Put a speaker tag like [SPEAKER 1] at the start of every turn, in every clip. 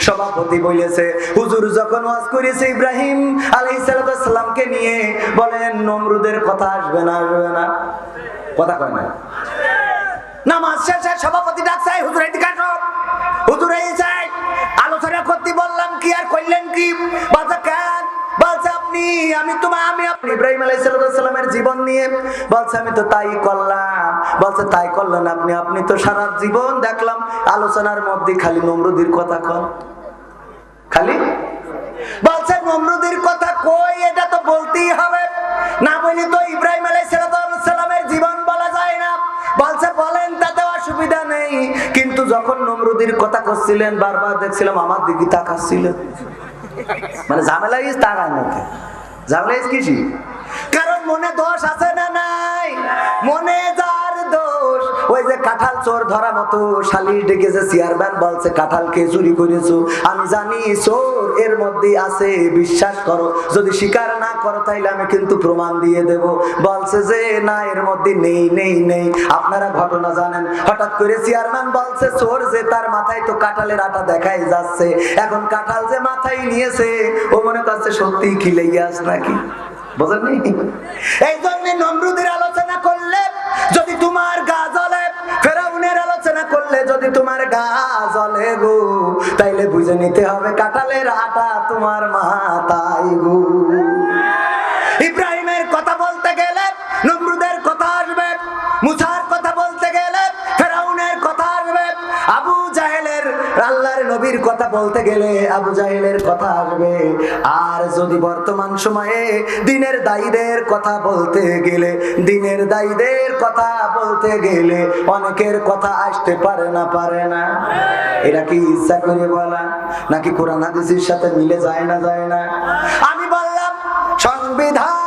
[SPEAKER 1] সভাপতি বলেছে হুজুর যখন ওয়াজ করেছে ইব্রাহিম আলাইসালামকে নিয়ে, বলেন নমরুদের কথা আসবে না আসবে না। কথা কয় না। নামাজ শেষে সভাপতি ডাকছাই হুজুর এদিকে বলছে, আমি তো তাই করলাম। বলছে, তাই করলেন আপনি আপনি তো সারা জীবন দেখলাম। আলোচনার মধ্যে খালি নমরুদির কথা কন খালি? বলছে, নমরুদির কথা কই, এটা তো বলতেই হবে। না বলি তো ইব্রাহিম আলাইসালামের জীবন বলা যায় না। বলছে, বলেন, তাতে অসুবিধা নেই। কিন্তু যখন নমরুদির কথা করছিলেন বারবার দেখছিলাম আমার দিকে তাকাচ্ছিলেন। মানে ঝামেলা ইস তাকায় নাকি ঝামেলা ইস কিসি কারণ মনে দোষ আছে না নাই? মনে যার দোষ, ওই যে কাঁঠাল চোর ধরা মতো শালিশ ডেকেছে চেয়ারম্যান বলছে, কাঁঠালকে চুরি করেছ। আমি জানি চোর এর মধ্যে আছে, বিশ্বাস করো। যদি স্বীকার না করো, তাইলে আমি কিন্তু প্রমাণ দিয়ে দেব। বলছে যে, না, এর মধ্যে নেই নেই নেই। আপনারা ঘটনা জানেন। হঠাৎ করে চেয়ারম্যান বলছে, চোর যে তার মাথায় তো কাঁঠালের আটা দেখাই যাচ্ছে। এখন কাঁঠাল যে মাথায় নিয়েছে, ও মনে করছে সত্যি খিলেইয়াস নাকি? বোঝেননি? এই জন্য নমরুদের করলে যদি তোমার গা জ্বলে, ফেরাউনের আলোচনা করলে যদি তোমার গা জলে গো, তাইলে বুঝে নিতে হবে কাঁঠালের আটা তোমার মাথায় গো। ইব্রাহিমের নবীর কথা বলতে গেলে আবু জাহেলের কথা আসবে। আর যদি বর্তমান সময়ে দিনের দায়ীদের কথা বলতে গেলে, দিনের দায়ীদের কথা বলতে গেলে অনেকের কথা আসতে পারে না পারে না। এটা কি ইচ্ছা করে বলা? নাকি কোরআন হাদিসের সাথে মিলে যায় না যায় না? আমি বললাম, সংবিধানে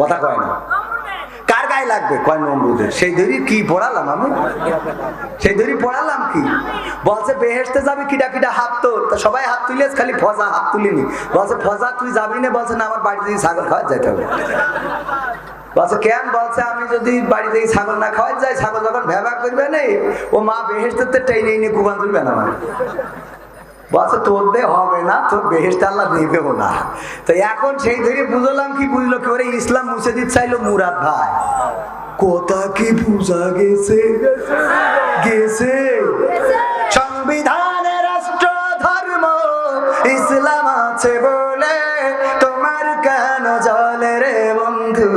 [SPEAKER 1] কথা কয় না। কার গায়ে লাগবে? কয় নমরুদের সেই দড়ি কি পড়ালাম আমি? সেই দড়ি পড়ালাম কি? বলছে বেহেসতে যাবি কিটা কিটা হাত তোল তা সবাই হাত তুলে খালি ফজা হাত তুলিনি। বলছে, ফজা তুই যাবি না? বলছে, না, আমার বাড়ি থেকে ছাগল খাওয়া যেতে হবে। বলছে, কেন? বলছে, আমি যদি বাড়ি থেকে ছাগল না খাওয়া যাই, ছাগল যখন ভেবা করবে নেই ও মা বেহেসতে টেনে নিয়ে কুবান তুলবে না আমার বলছে তোর হবে না, তোর বেহেস্ট আল্লাহ নেবেও না। তো এখন সেই ধরে বুঝলাম কি বুঝলো কি? ইসলাম মুছে দিতে চাইলো মুরাদ ভাই। কথা কি বুঝা গেছে? গেছে। সংবিধানে রাষ্ট্র ধর্ম ইসলাম আছে বলে। তোমার কেন জলে রে বন্ধু?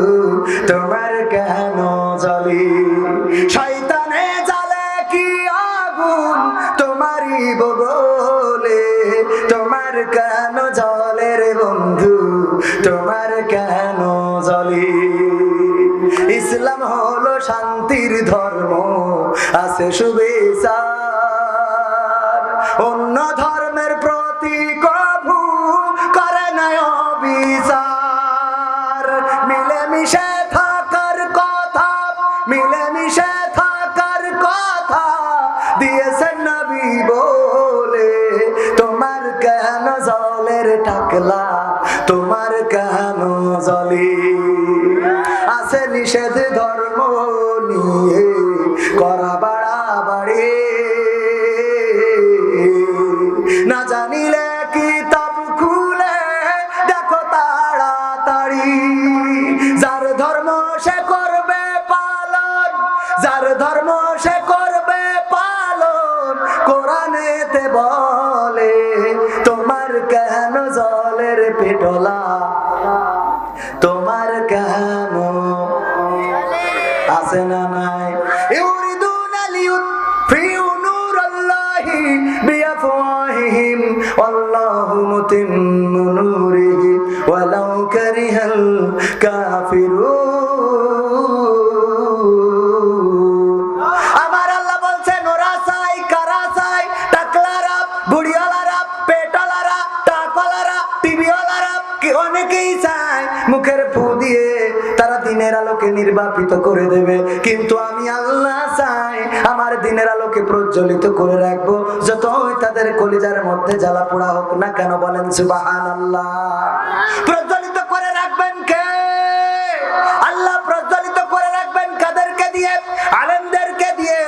[SPEAKER 1] তোমার কেন জলে? তোমার কেন জলে রে বন্ধু? তোমার কেন জলে? ইসলাম হলো শান্তির ধর্ম, আছে সুবিচার। অন্য ধর্মের প্রতি কভু করে নাই অবিচার। মিলেমিশে থাকার কথা, মিলেমিশে থাকার কথা দিয়েছেন বলে ধর্ম সে করবে পালন, যার ধর্ম সে করবে পালন, কোরআনেতে বলে, তোমার কেন জলের পেটলা তোমার কেন? আছে না নাই? ইউরিদুনা ওয়াল্লাহু মুতিম্মু প্রজ্বলিত করে রাখব। যতই তাদের কলিজার মধ্যে জ্বালা পোড়া হোক না কেন বলেন সুবাহান আল্লাহ প্রজ্বলিত করে রাখবেন কে? আল্লাহ প্রজ্বলিত করে রাখবেন কাদেরকে দিয়ে? আলেমদেরকে দিয়ে?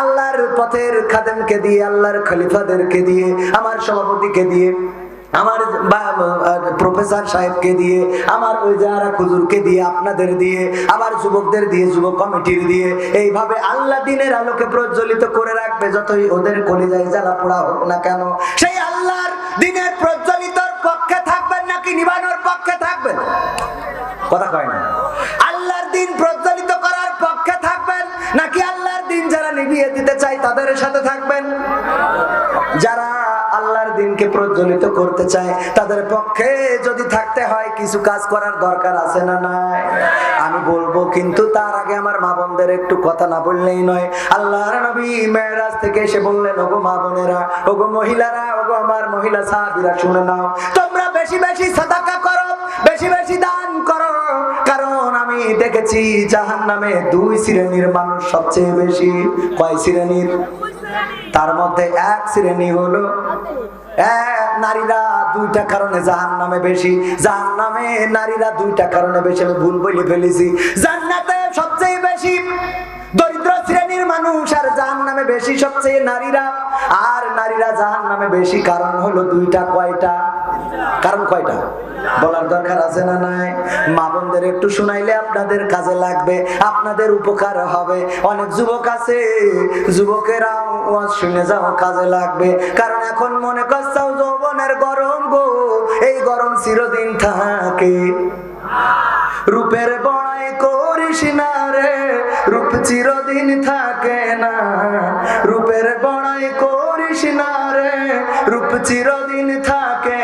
[SPEAKER 1] আল্লাহর পথের খাদেমকে দিয়ে? আল্লাহর খলিফাদেরকে দিয়ে? আমার সভাপতিকে দিয়ে? আমার প্রফেসর সাহেবকে দিয়ে, আমার ওই যারা খুজুরকে দিয়ে, আপনাদের দিয়ে আবার যুবকদের দিয়ে যুব কমিটির দিয়ে, এইভাবে আল্লাহ দিনের আলোকে প্রজ্বলিত করে রাখবে, যতই ওদের কলিজায় জ্বালা পোড়া হোক না কেন, সেই আল্লাহর দিনের প্রজ্বলিতর পক্ষে থাকবেন নাকি নিবানোর পক্ষে থাকবেন? কথা কয় না। আল্লাহর দিন প্রজ্বলিত করার পক্ষে থাকবেন নাকি আল্লাহর দিন যারা নিভিয়ে দিতে চাই তাদের সাথে থাকবেন? যারা দিনকে প্রজ্বলিত করতে চায়, তাদের পক্ষে যদি থাকতে হয়, কিছু কাজ করার দরকার আছে না নাই? আমি বলব, কিন্তু তার আগে আমার মা বোনদের একটু কথা না বললেই নয়। আল্লাহর নবী মেয়েরাজ থেকে এসে বললেন, ওগো মা বোনেরা, ওগো মহিলারা, ওগো আমার মহিলা সাহাবিরা, শুনে নাও। তোমরা বেশি বেশি সাদাকা করো, বেশি বেশি দান করো। কারণ আমি দেখেছি জাহান নামে দুই শ্রেণির মানুষ সবচেয়ে বেশি। কয় শ্রেণির? তার মধ্যে এক শ্রেণি হলো নারীরা দুইটা কারণে জাহান নামে বেশি। জাহান নামে নারীরা দুইটা কারণে বেশি, আমি ভুল বলে ফেলেছি। জান্নাতে সবচেয়ে বেশি দরিদ্র শ্রেণির মানুষ আর জাহান নামে বেশি সবচেয়ে নারীরা। আর নারীরা জাহান নামে বেশি কারণ হলো দুইটা, কয়টা? কারণ কয়টা? বলার দরকার আছে না নাই? মা বোনদের একটু শুনাইলে আপনাদের কাজে লাগবে, আপনাদের উপকার হবে। অনেক যুবক আছে, যুবকেরা ওয়াজ শুনে যাও, কাজে লাগবে। কারণ এখন মনে করছাও যৌবনের গরম গো, এই গরম চিরদিন থাকে। রূপের বড়াই করিস না রে, রূপ চিরদিন থাকে না। রূপের বড়াই করিস না রে, রূপ চিরদিন থাকে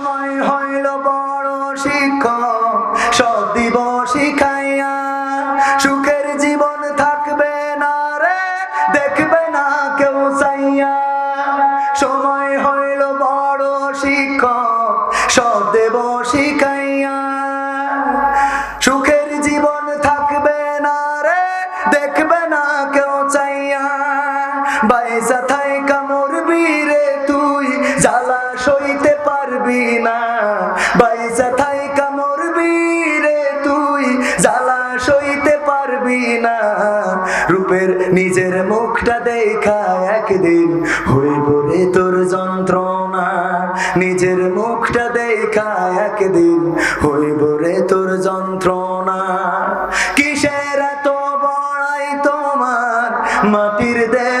[SPEAKER 1] নিজের মুখটা দেখা একদিন হইব রে তোর যন্ত্রণা। নিজের মুখটা দেখা একদিন হইব রে তোর যন্ত্রণা। কিসের তো বড়াই তোমার? মাটির দেহ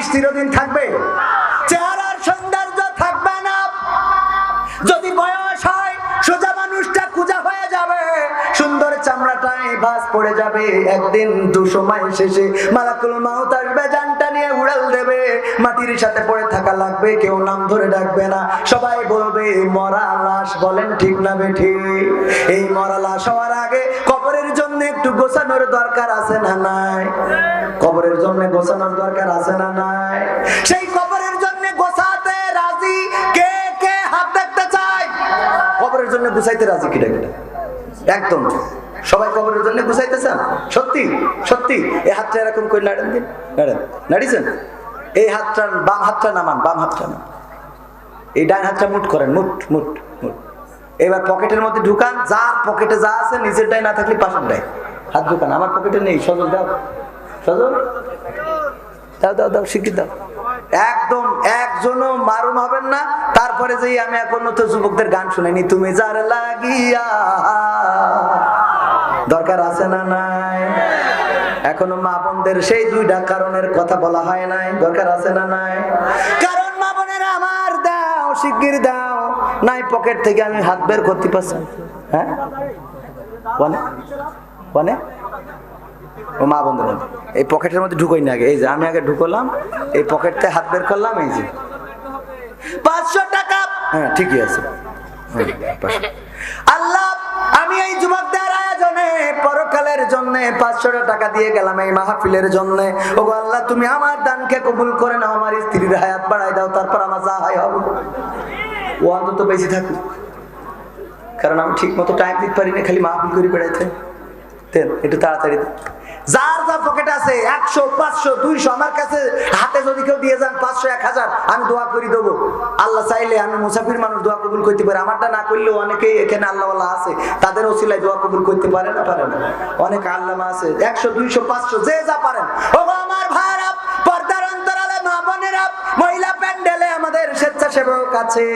[SPEAKER 1] কি চিরদিন থাকবে। চেহারার সৌন্দর্য থাকবে না। যদি বয়স হয়, সোজা মানুষটা কুজা হয়ে যাবে। সুন্দর চামড়াটায় বাস পড়ে যাবে। একদিন দু সময় শেষে মালাকুল মাউতা মাটির সাথে পড়ে থাকা লাগবে, কেউ নাম ধরে ডাকবে না। সবাই বলবে, মরা লাশ। বলেন, ঠিক না বেঠি এই মরা লাশ হওয়ার আগে কবরের জন্য একটু গোছানোর দরকার আছে না নাই? কবরের জন্য গোছানোর দরকার আছে না নাই? সেই কবরের জন্য গোছাতে রাজি কে কে হাত দেখতে চায়? কবরের জন্য গুছাইতে রাজি কিটা কিটা? একদম। সবাই কবরের জন্য গুছাইতেছেন সত্যি? সত্যি? এই হাতটা এরকম করে নাড়েন দিন। নাড়েন। নাড়িছেন? এই হাতটা, বাম হাতটা নামান, বাম হাতটা নামান। এই ডান হাতটা মুট করেন, মুট মুট মুট। এবার পকেটের মধ্যে ঢুকান, যার পকেটে যা আছে নিচের ডাই না থাকলে পাশের ডাই। হাত ঢুকান, আমার পকেটে নেই, সজল দাও। সজল? দাও দাও দাও শিক্ষিত দাও। একদম একজনও মারুন হবেন না। তারপরে যেই আমি এখন তো যুবকদের গান শুনাইনি, তুমি যার লাগিয়া। দরকার আছে না নাই? এখনও মা বোনদের সেই দুইটা কারণের কথা বলা হয় নাই। দরকার আছে না নাই? কারণ মা বোনের আমার দাও শিগগির দাও। নাই পকেট থেকে আমি হাত বের করতে পারছি হ্যাঁ? বলে ও মা বন্ধু এই পকেটের মধ্যে ঢুকোই না আগে। এই যে আমি আগে ঢুকলাম এই পকেটতে হাত বের করলাম এই যে। পাঁচশো টাকা। হ্যাঁ ঠিকই আছে। হ্যাঁ, 500 আল্লাহ আমি এই পরকালের জন্য পাঁচশো টাকা দিয়ে গেলাম এই মাহফিলের জন্য। ও আল্লাহ, তুমি আমার দানকে কবুল করে নাও, আমার স্ত্রীর হায়াত বাড়াই দাও, তারপর আমার যা হয় হবে। ও অন্তত বেঁচে থাকুক। কারণ আমি ঠিক মতো টাইম দিতে পারি না খালি মাহফিল করে বেড়াইতে। একটু তাড়াতাড়ি। যার যা পকেট আছে, একশো, পাঁচশো, দুইশো, আমার কাছে হাতে যদি কেউ দিয়ে যান, পাঁচশো, এক হাজার, আমি দোয়া করে দেবো। আল্লাহ চাইলে আমি মুসাফির মানুষ দোয়া কবুল করতে পারি। আমারটা না করলেও অনেকেই এখানে আল্লাহ আছে, তাদের ওসিলায় দোয়া কবুল করতে পারে না পারে না। অনেক আল্লামা আছে, একশো, দুইশো, পাঁচশো, যে যা পারেন। ও আমার স্বেচ্ছাসেবক আছে,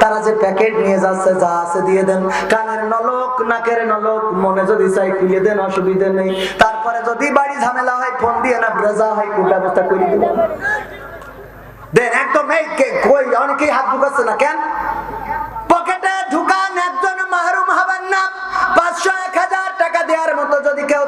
[SPEAKER 1] তারা যে প্যাকেট নিয়ে যাচ্ছে, যা আছে দিয়ে দেন। কানের নলক, নাকের নলক, মনে যদি চাই খুলে দেন, অসুবিধে নেই। তারপরে যদি বাড়ি ঝামেলা হয়, ফোন দিয়ে না ব্রেজা হয় ব্যবস্থা করে দিব দেন, একদম এই কই, অনেকেই হাত ঢুকাচ্ছে না, কেন? পকেটে ঢুকান একজন মাহরুম হবেন না। পাঁচশো, এক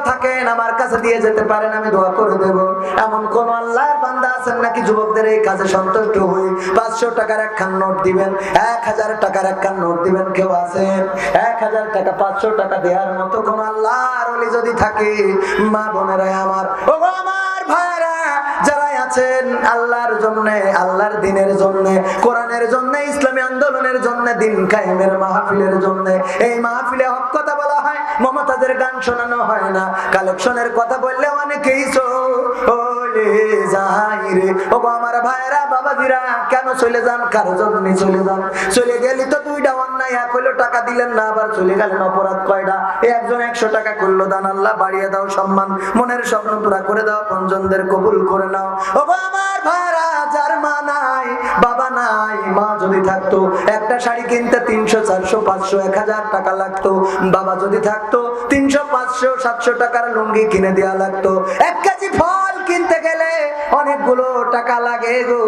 [SPEAKER 1] থাকেন, আমার কাছে দিয়ে যেতে পারেন, আমি দোয়া করে দেব। এমন কোন আল্লাহর বান্দা আছেন নাকি? যুবকদের এই কাজে সন্তুষ্ট হই পাঁচশো টাকার একখান নোট দিবেন, এক হাজার টাকার একখান নোট দিবেন, কেউ আছেন? এক হাজার টাকা, পাঁচশো টাকা দেওয়ার মতো কোন আল্লাহর যদি থাকে, মা বোনেরাই আমার ও আমার ভাইরা! আছেন আল্লাহর জন্য, আল্লাহর দিনের জন্য, কোরআনের জন্য, ইসলামী আন্দোলনের জন্য, দিন মাহফিলের জন্য, এই মাহফিলে হক কথা বলা হয় গান শোনানো হয় না, কালেকশনের কথা বললে অনেকেই আমার ভাইরা কেন চলে যান? জন্য চলে যান? চলে গেলি তো দুইটা অন্যায়, এক হইল টাকা দিলেন না, আবার চলে গেলেন অপরাধ কয়টা একজন একশো টাকা করল, দান আল্লাহ বাড়িয়ে দাও, সম্মান, মনের স্বপ্ন পুরা করে দাও, পঞ্জনদের কবুল করে নাও। আমার ভাইরা, যার মা নাই, বাবা নাই, মা যদি থাকতো, একটা শাড়ি কিনতে তিনশো, চারশো, পাঁচশো, এক হাজার টাকা লাগতো। বাবা যদি থাকতো, তিনশো, পাঁচশো, সাতশো টাকার লুঙ্গি কিনে দেওয়া লাগতো। এক কেজি ফল কিনতে গেলে অনেকগুলো টাকা লাগে গো।